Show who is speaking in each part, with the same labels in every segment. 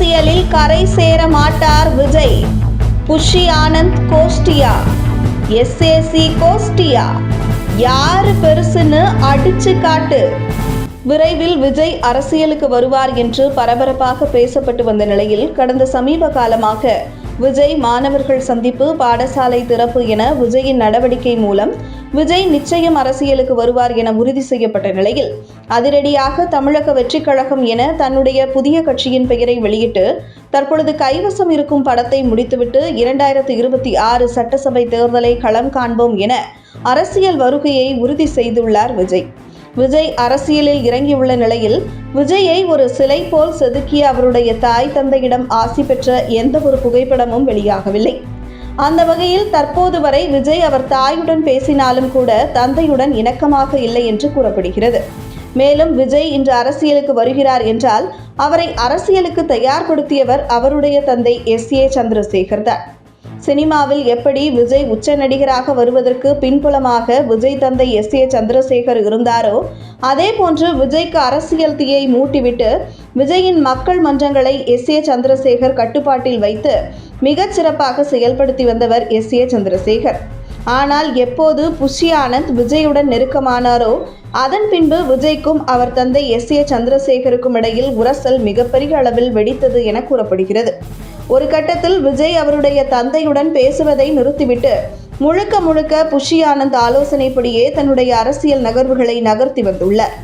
Speaker 1: அரசியலில் கரை சேர மாட்டார் விஜய். புஷி ஆனந்த் கோஷ்டியா? எஸ்ஏசி கோஷ்டியா? யாரு பெருசுன்னு அடிச்சு காட்டு. விரைவில் விஜய் அரசியலுக்கு வருவார் என்று பரபரப்பாக பேசப்பட்டு வந்த நிலையில் கடந்த சமீப காலமாக விஜய் மாணவர்கள் சந்திப்பு பாடசாலை திறப்பு என விஜயின் நடவடிக்கை மூலம் விஜய் நிச்சயம் அரசியலுக்கு வருவார் என உறுதி செய்யப்பட்ட நிலையில் அதிரடியாக தமிழக வெற்றிக் கழகம் என தன்னுடைய புதிய கட்சியின் பெயரை வெளியிட்டு தற்பொழுது கைவசம் இருக்கும் படத்தை முடித்துவிட்டு இரண்டாயிரத்து இருபத்தி ஆறு சட்டசபை தேர்தலை களம் காண்போம் என அரசியல் வருகையை உறுதி செய்துள்ளார் விஜய். விஜய் அரசியலில் இறங்கியுள்ள நிலையில் விஜயை ஒரு சிலை போல் செதுக்கிய அவருடைய தாய் தந்தையிடம் ஆசி பெற்ற எந்த ஒரு புகைப்படமும் வெளியாகவில்லை. அந்த வகையில் தற்போது வரை விஜய் அவர் தாயுடன் பேசினாலும் கூட தந்தையுடன் இணக்கமாக இல்லை என்று கூறப்படுகிறது. மேலும் விஜய் இன்று அரசியலுக்கு வருகிறார் என்றால் அவரை அரசியலுக்கு தயார்படுத்தியவர் அவருடைய தந்தை எஸ் ஏ சந்திரசேகர் தான். சினிமாவில் எப்படி விஜய் உச்ச நடிகராக வருவதற்கு பின்புலமாக விஜய் தந்தை எஸ் ஏ சந்திரசேகர் இருந்தாரோ அதே போன்று விஜய்க்கு அரசியல் தீயை மூட்டிவிட்டு விஜயின் மக்கள் மன்றங்களை எஸ் ஏ சந்திரசேகர் கட்டுப்பாட்டில் வைத்து மிகச் சிறப்பாக செயல்படுத்தி வந்தவர் எஸ் ஏ சந்திரசேகர். ஆனால் எப்போது புஷி ஆனந்த் விஜயுடன் நெருக்கமானாரோ அதன் பின்பு விஜய்க்கும் அவர் தந்தை எஸ் ஏ சந்திரசேகருக்கும் இடையில் உரசல் மிகப்பெரிய அளவில் வெடித்தது என கூறப்படுகிறது. ஒரு கட்டத்தில் விஜய் அவருடைய தந்தையுடன் பேசுவதை நிறுத்திவிட்டு முழுக்க முழுக்க புஷி ஆனந்த் ஆலோசனைப்படியே தன்னுடைய அரசியல் நகர்வுகளை நகர்த்தி வந்துள்ளார்.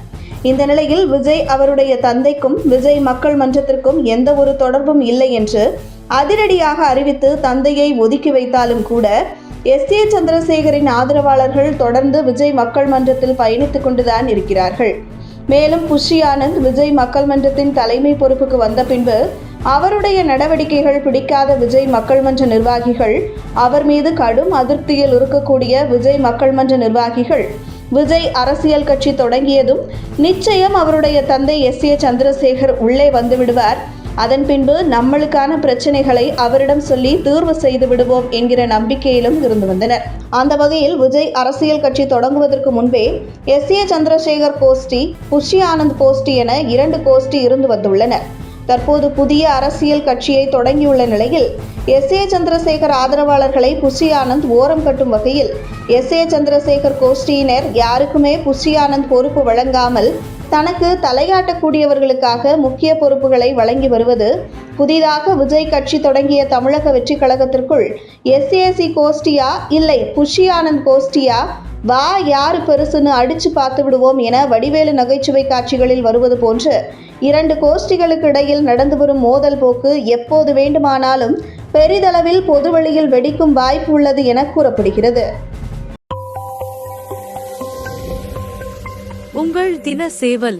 Speaker 1: இந்த நிலையில் விஜய் அவருடைய தந்தைக்கும் விஜய் மக்கள் மன்றத்திற்கும் எந்த ஒரு தொடர்பும் இல்லை என்று அதிரடியாக அறிவித்து தந்தையை ஒதுக்கி வைத்தாலும் கூட எஸ். ஏ. சந்திரசேகரின் ஆதரவாளர்கள் தொடர்ந்து விஜய் மக்கள் மன்றத்தில் பயணித்துக் கொண்டுதான் இருக்கிறார்கள். மேலும் புஷி ஆனந்த் விஜய் மக்கள் மன்றத்தின் தலைமை பொறுப்புக்கு வந்த பின்பு அவருடைய நடவடிக்கைகள் பிடிக்காத விஜய் மக்கள் மன்ற நிர்வாகிகள் அவர் மீது கடும் அதிருப்தியில் இருக்கக்கூடிய விஜய் மக்கள் மன்ற நிர்வாகிகள். விஜய் அரசியல் கட்சி தொடங்கியதும் நிச்சயம் அவருடைய தந்தை எஸ். ஏ. சந்திரசேகர் உள்ளே வந்துவிடுவார் அதன் பின்பு நம்மளுக்கான பிரச்சனைகளை அவரிடம் சொல்லி தீர்வு செய்து விடுவோம் என்கிற நம்பிக்கையிலும் இருந்து வந்தனர். அந்த வகையில் விஜய் அரசியல் கட்சி தொடங்குவதற்கு முன்பே எஸ். ஏ. சந்திரசேகர் கோஷ்டி புஷி ஆனந்த் கோஷ்டி என இரண்டு கோஷ்டி இருந்து வந்துள்ளனர். தற்போது புதிய அரசியல் கட்சியை தொடங்கியுள்ள நிலையில் எஸ். ஏ. சந்திரசேகர் ஆதரவாளர்களை புஷி ஆனந்த் ஓரம் கட்டும் வகையில் எஸ். ஏ. சந்திரசேகர் கோஷ்டியினர் யாருக்குமே புஷி ஆனந்த் பொறுப்பு வழங்காமல் தனக்கு தலையாட்டக்கூடியவர்களுக்காக முக்கிய பொறுப்புகளை வழங்கி வருவது புதிதாக விஜய் கட்சி தொடங்கிய தமிழக வெற்றி கழகத்திற்குள் எஸ்ஏசி கோஷ்டியா இல்லை புஷி ஆனந்த் கோஷ்டியா வா யாரு பெருசுன்னு அடிச்சு பார்த்து விடுவோம் என வடிவேலு நகைச்சுவை காட்சிகளில் வருவது போன்று இரண்டு கோஷ்டிகளுக்கு இடையில் நடந்து வரும் மோதல் போக்கு எப்போது வேண்டுமானாலும் பெரிதளவில் பொதுவெளியில் வெடிக்கும் வாய்ப்பு உள்ளது என கூறப்படுகிறது.
Speaker 2: உங்கள் தின சேவல்